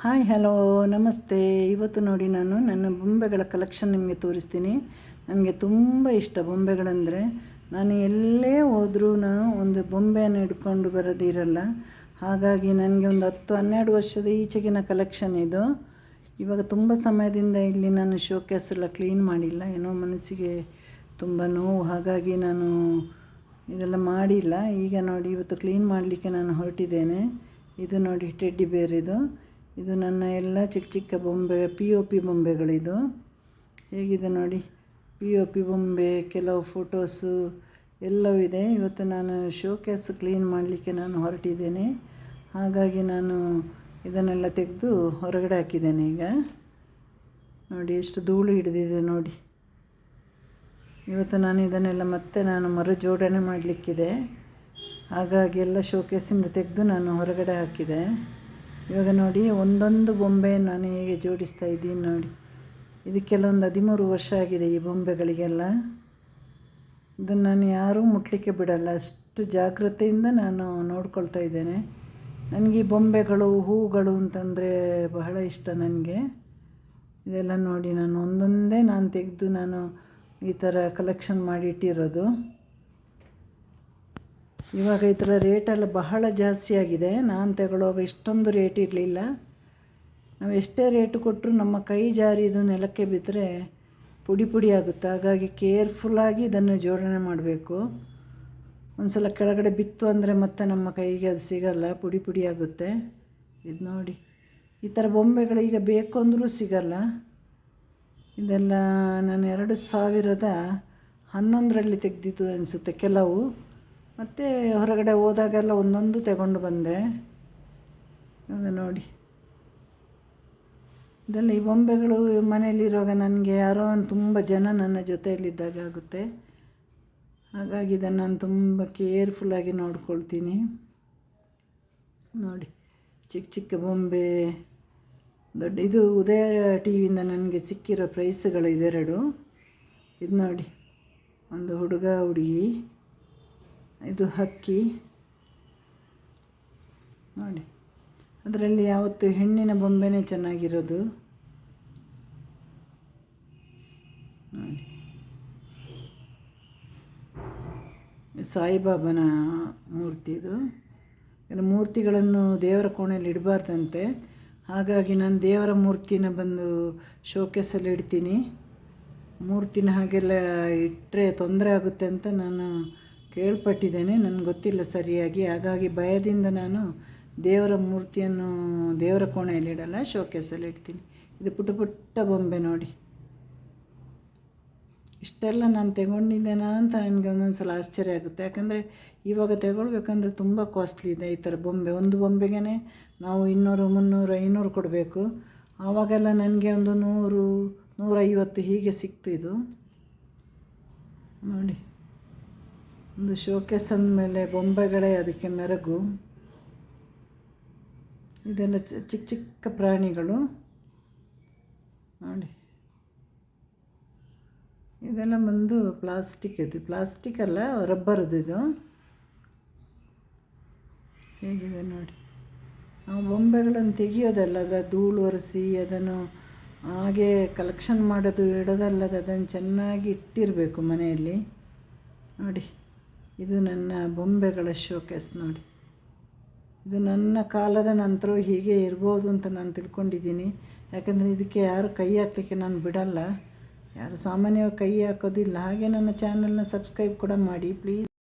Hi, hello, ನಮಸ್ತೆ. ಇವತ್ತು ನೋಡಿ ನಾನು ನನ್ನ ಬೊಂಬೆಗಳ ಕಲೆಕ್ಷನ್ ನಿಮಗೆ ತೋರಿಸ್ತೀನಿ. ನನಗೆ ತುಂಬ ಇಷ್ಟ ಬೊಂಬೆಗಳಂದರೆ. ನಾನು ಎಲ್ಲೇ ಹೋದರೂ ನಾನು ಒಂದು ಬೊಂಬೆಯನ್ನು ಹಿಡ್ಕೊಂಡು ಬರೋದಿರಲ್ಲ. ಹಾಗಾಗಿ ನನಗೆ ಒಂದು ಹತ್ತು, ಹನ್ನೆರಡು ವರ್ಷದ ಈಚೆಗಿನ ಕಲೆಕ್ಷನ್ ಇದು. ಇವಾಗ ತುಂಬ ಸಮಯದಿಂದ ಇಲ್ಲಿ ನಾನು ಶೋಕೇಸ್ ಎಲ್ಲ ಕ್ಲೀನ್ ಮಾಡಿಲ್ಲ. ಏನೋ ಮನಸ್ಸಿಗೆ ತುಂಬ ನೋವು. ಹಾಗಾಗಿ ನಾನು ಇದೆಲ್ಲ ಮಾಡಿಲ್ಲ. ಈಗ ನೋಡಿ, ಇವತ್ತು ಕ್ಲೀನ್ ಮಾಡಲಿಕ್ಕೆ ನಾನು ಹೊರಟಿದ್ದೇನೆ. ಇದು ನೋಡಿ ಟೆಡ್ಡಿ ಬೇರ್ ಇದು. ಇದು ನನ್ನ ಎಲ್ಲ ಚಿಕ್ಕ ಚಿಕ್ಕ ಬೊಂಬೆ ಪಿ ಒ ಪಿ ಬೊಂಬೆಗಳಿದು. ಹೇಗಿದೆ ನೋಡಿ ಪಿ ಒ ಪಿ ಬೊಂಬೆ, ಕೆಲವು ಫೋಟೋಸು ಎಲ್ಲವೂ ಇದೆ. ಇವತ್ತು ನಾನು ಶೋಕೇಸ್ ಕ್ಲೀನ್ ಮಾಡಲಿಕ್ಕೆ ನಾನು ಹೊರಟಿದ್ದೇನೆ. ಹಾಗಾಗಿ ನಾನು ಇದನ್ನೆಲ್ಲ ತೆಗೆದು ಹೊರಗಡೆ ಹಾಕಿದ್ದೇನೆ ಈಗ. ನೋಡಿ, ಎಷ್ಟು ಧೂಳು ಹಿಡಿದಿದೆ ನೋಡಿ. ಇವತ್ತು ನಾನು ಇದನ್ನೆಲ್ಲ ಮತ್ತೆ ನಾನು ಮರು ಜೋಡಣೆ ಮಾಡಲಿಕ್ಕಿದೆ. ಹಾಗಾಗಿ ಎಲ್ಲ ಶೋಕೇಸಿಂದ ತೆಗೆದು ನಾನು ಹೊರಗಡೆ ಹಾಕಿದೆ. ಇವಾಗ ನೋಡಿ, ಒಂದೊಂದು ಬೊಂಬೆ ನಾನು ಹೇಗೆ ಜೋಡಿಸ್ತಾ ಇದ್ದೀನಿ ನೋಡಿ. ಇದು ಕೆಲವೊಂದು ಹದಿಮೂರು ವರ್ಷ ಆಗಿದೆ ಈ ಬೊಂಬೆಗಳಿಗೆಲ್ಲ. ಇದನ್ನು ನಾನು ಯಾರೂ ಮುಟ್ಲಿಕ್ಕೆ ಬಿಡಲ್ಲ. ಅಷ್ಟು ಜಾಗ್ರತೆಯಿಂದ ನಾನು ನೋಡ್ಕೊಳ್ತಾ ಇದ್ದೇನೆ. ನನಗೆ ಈ ಬೊಂಬೆಗಳು, ಹೂಗಳು ಅಂತಂದರೆ ಬಹಳ ಇಷ್ಟ ನನಗೆ. ಇದೆಲ್ಲ ನೋಡಿ ನಾನು ಒಂದೊಂದೇ ನಾನು ತೆಗೆದು ನಾನು ಈ ಥರ ಕಲೆಕ್ಷನ್ ಮಾಡಿ ಇಟ್ಟಿರೋದು. ಇವಾಗ ಈ ಥರ ರೇಟೆಲ್ಲ ಬಹಳ ಜಾಸ್ತಿ ಆಗಿದೆ. ನಾನು ತಗೊಳ್ಳೋವಾಗ ಇಷ್ಟೊಂದು ರೇಟ್ ಇರಲಿಲ್ಲ. ನಾವು ಎಷ್ಟೇ ರೇಟ್ ಕೊಟ್ಟರು ನಮ್ಮ ಕೈ ಜಾರಿ ಇದು ನೆಲಕ್ಕೆ ಬಿದ್ದರೆ ಪುಡಿ ಪುಡಿ ಆಗುತ್ತೆ. ಹಾಗಾಗಿ ಕೇರ್ಫುಲ್ಲಾಗಿ ಇದನ್ನು ಜೋಡಣೆ ಮಾಡಬೇಕು. ಒಂದು ಸಲ ಕೆಳಗಡೆ ಬಿತ್ತು ಅಂದರೆ ಮತ್ತೆ ನಮ್ಮ ಕೈಗೆ ಅದು ಸಿಗಲ್ಲ, ಪುಡಿ ಪುಡಿ ಆಗುತ್ತೆ. ಇದು ನೋಡಿ. ಈ ಥರ ಬೊಂಬೆಗಳು ಈಗ ಬೇಕು ಅಂದರೂ ಸಿಗಲ್ಲ. ಇದೆಲ್ಲ ನಾನು ಎರಡು ಸಾವಿರದ ಹನ್ನೊಂದರಲ್ಲಿ ತೆಗೆದಿದ್ದು ಅನಿಸುತ್ತೆ ಕೆಲವು. ಮತ್ತು ಹೊರಗಡೆ ಹೋದಾಗೆಲ್ಲ ಒಂದೊಂದು ತಗೊಂಡು ಬಂದೆ. ಅದು ನೋಡಿ. ಇದೆಲ್ಲ ಈ ಬೊಂಬೆಗಳು ಮನೆಯಲ್ಲಿರುವಾಗ ನನಗೆ ಯಾರೋ ತುಂಬ ಜನ ನನ್ನ ಜೊತೆಯಲ್ಲಿದ್ದಾಗ ಆಗುತ್ತೆ. ಹಾಗಾಗಿ ಇದನ್ನು ನಾನು ತುಂಬ ಕೇರ್ಫುಲ್ಲಾಗಿ ನೋಡ್ಕೊಳ್ತೀನಿ. ನೋಡಿ, ಚಿಕ್ಕ ಚಿಕ್ಕ ಬೊಂಬೆ. ದೊಡ್ಡ, ಇದು ಉದಯ ಟಿ ವಿಯಿಂದ ನನಗೆ ಸಿಕ್ಕಿರೋ ಪ್ರೈಸ್ಗಳು ಇದೆರಡು. ಇದು ನೋಡಿ, ಒಂದು ಹುಡುಗ ಹುಡುಗಿ. ಇದು ಹಕ್ಕಿ. ನೋಡಿ. ಅದರಲ್ಲಿ ಯಾವತ್ತು ಹೆಣ್ಣಿನ ಬೊಂಬೆನೇ ಚೆನ್ನಾಗಿರೋದು. ನೋಡಿ. ಸಾಯಿಬಾಬನ ಮೂರ್ತಿ ಇದು. ಮೂರ್ತಿಗಳನ್ನು ದೇವರ ಕೋಣೆಯಲ್ಲಿ ಇಡಬಾರ್ದಂತೆ. ಹಾಗಾಗಿ ನಾನು ದೇವರ ಮೂರ್ತಿನ ಬಂದು ಶೋಕೇಸಲ್ಲಿ ಇಡ್ತೀನಿ. ಮೂರ್ತಿನ ಹಾಗೆಲ್ಲ ಇಟ್ಟರೆ ತೊಂದರೆ ಆಗುತ್ತೆ ಅಂತ ನಾನು ಕೇಳ್ಪಟ್ಟಿದ್ದೇನೆ. ನನಗೆ ಗೊತ್ತಿಲ್ಲ ಸರಿಯಾಗಿ. ಹಾಗಾಗಿ ಭಯದಿಂದ ನಾನು ದೇವರ ಮೂರ್ತಿಯನ್ನು ದೇವರ ಕೋಣೆಯಲ್ಲಿ ಇಡಲ್ಲ ಶೋಕೇಸಲ್ಲಿ ಇಡ್ತೀನಿ. ಇದು ಪುಟ್ಟ ಪುಟ್ಟ ಬೊಂಬೆ ನೋಡಿ. ಇಷ್ಟೆಲ್ಲ ನಾನು ತಗೊಂಡಿದ್ದೇನಾ ಅಂತ ನನಗೆ ಒಂದೊಂದು ಸಲ ಆಶ್ಚರ್ಯ ಆಗುತ್ತೆ. ಯಾಕಂದರೆ ಇವಾಗ ತಗೊಳ್ಬೇಕಂದ್ರೆ ತುಂಬ ಕಾಸ್ಟ್ಲಿ ಇದೆ ಈ ಥರ ಬೊಂಬೆ. ಒಂದು ಬೊಂಬೆಗೇ ನಾವು ಇನ್ನೂರು, ಮುನ್ನೂರು, ಐನೂರು ಕೊಡಬೇಕು. ಆವಾಗೆಲ್ಲ ನನಗೆ ಒಂದು ನೂರು, ನೂರೈವತ್ತು ಹೀಗೆ ಸಿಕ್ತು ಇದು. ನೋಡಿ. ಒಂದು ಶೋಕೇಸ್ ಅಂದಮೇಲೆ ಬೊಂಬೆಗಳೇ ಅದಕ್ಕೆ ಮೆರಗು ಇದೆಲ್ಲ ಚಿಕ್ಕ ಚಿಕ್ಕ ಪ್ರಾಣಿಗಳು. ನೋಡಿ. ಇದೆಲ್ಲ ಬಂದು ಪ್ಲಾಸ್ಟಿಕ್ ಇದು. ಪ್ಲಾಸ್ಟಿಕ್ ಅಲ್ಲ ರಬ್ಬರದ್ದು ಇದು. ಹೇಗಿದೆ ನೋಡಿ. ನಾವು ಬೊಂಬೆಗಳನ್ನು ತೆಗಿಯೋದಲ್ಲ, ಅದು ಧೂಳು ಒರೆಸಿ ಅದನ್ನು ಹಾಗೆ ಕಲೆಕ್ಷನ್ ಮಾಡೋದು ಇಡೋದಲ್ಲದ ಅದನ್ನು ಚೆನ್ನಾಗಿ ಇಟ್ಟಿರಬೇಕು ಮನೆಯಲ್ಲಿ. ನೋಡಿ. ಇದು ನನ್ನ ಬೊಂಬೆಗಳ ಶೋಕೇಸ್ ನೋಡಿ. ಇದು ನನ್ನ ಕಾಲದ ನಂತರ ಹೀಗೆ ಇರ್ಬೋದು ಅಂತ ನಾನು ತಿಳ್ಕೊಂಡಿದ್ದೀನಿ. ಯಾಕಂದರೆ ಇದಕ್ಕೆ ಯಾರು ಕೈ ಹಾಕ್ಲಿಕ್ಕೆ ನಾನು ಬಿಡಲ್ಲ. ಯಾರು ಸಾಮಾನ್ಯವಾಗಿ ಕೈ ಹಾಕೋದಿಲ್ಲ. ಹಾಗೆ ನನ್ನ ಚಾನಲ್ನ ಸಬ್ಸ್ಕ್ರೈಬ್ ಕೂಡ ಮಾಡಿ ಪ್ಲೀಸ್